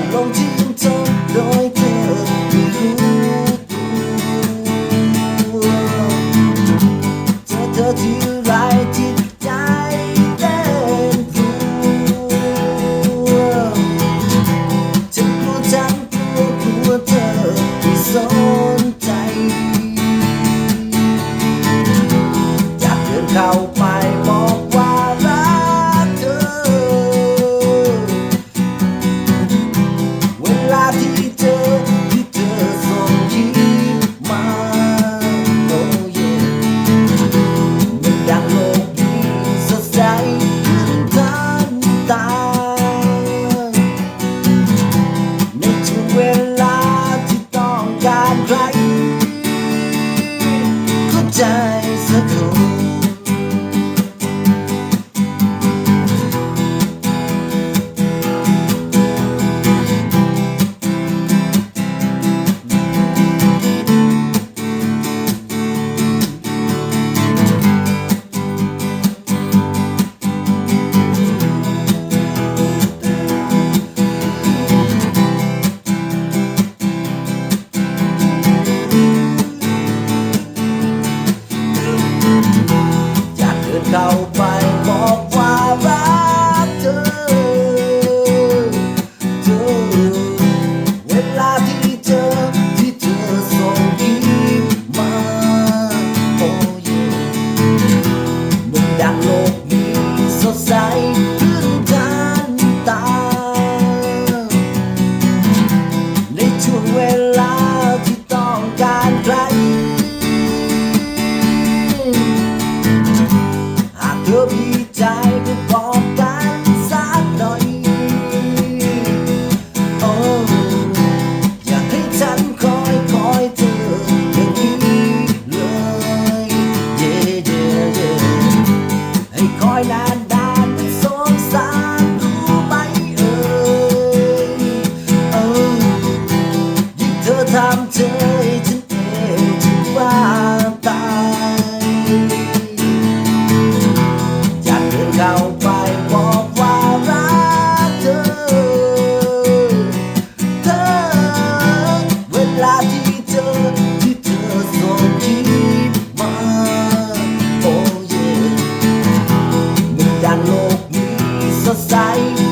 能够记。 เข้าไปบอกว่ารักเธอเธอเวลาที่เธอที่เธอส่งยิ้มมาโอ้ยมันดังโลกนี้สดใส society.